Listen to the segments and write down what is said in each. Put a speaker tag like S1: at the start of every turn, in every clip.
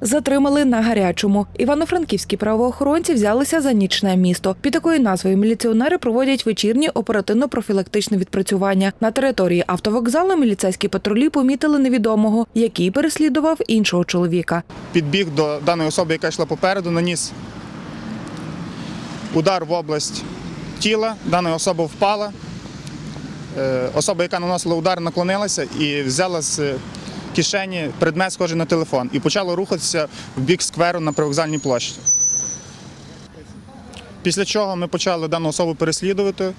S1: Затримали на гарячому. Івано-франківські правоохоронці взялися за нічне місто. Під такою назвою міліціонери проводять вечірні оперативно-профілактичне відпрацювання. На території автовокзалу міліцейські патрулі помітили невідомого, який переслідував іншого чоловіка.
S2: підбіг до даної особи, яка йшла попереду, наніс удар в область тіла. Дана особа впала. Е, Особа, яка наносила удар, наклонилася і взяла з кишені предмет, схожий на телефон, і почала рухатися в бік скверу на привокзальній площі. Після чого ми почали дану особу переслідувати.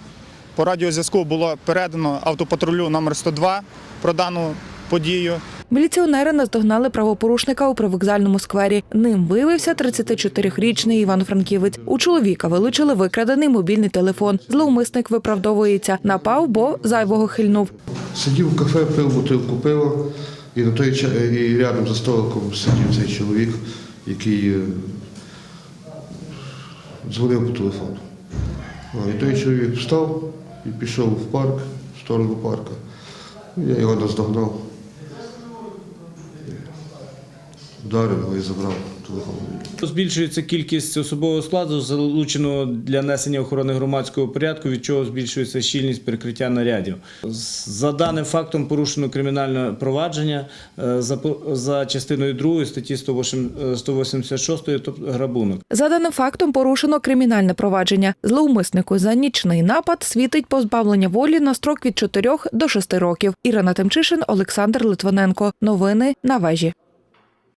S2: По радіозв'язку було передано автопатрулю номер 102 про дану подію.
S1: Міліціонери наздогнали правопорушника у привокзальному сквері. Ним виявився 34-річний Івано-Франківець. У чоловіка вилучили викрадений мобільний телефон. Зловмисник виправдовується. Напав, бо зайвого хильнув.
S3: Сидів в кафе, пив бутилку пива, і на той і рядом за столиком сидів цей чоловік, який е, дзвонив по телефону. І той чоловік встав і пішов в парк, в сторону парка. Я його наздогнав. Вдарив його і забрав телефон.
S4: Збільшується кількість особового складу, залученого для несення охорони громадського порядку, від чого збільшується щільність перекриття нарядів. За даним фактом порушено кримінальне провадження е, за, частиною 2 статті 108 е, 186, тобто грабунок.
S1: За даним фактом порушено кримінальне провадження. Зловмиснику за нічний напад світить позбавлення волі на строк від 4 до 6 років. Ірина Темчишин, Олександр Литвиненко. Новини на вежі.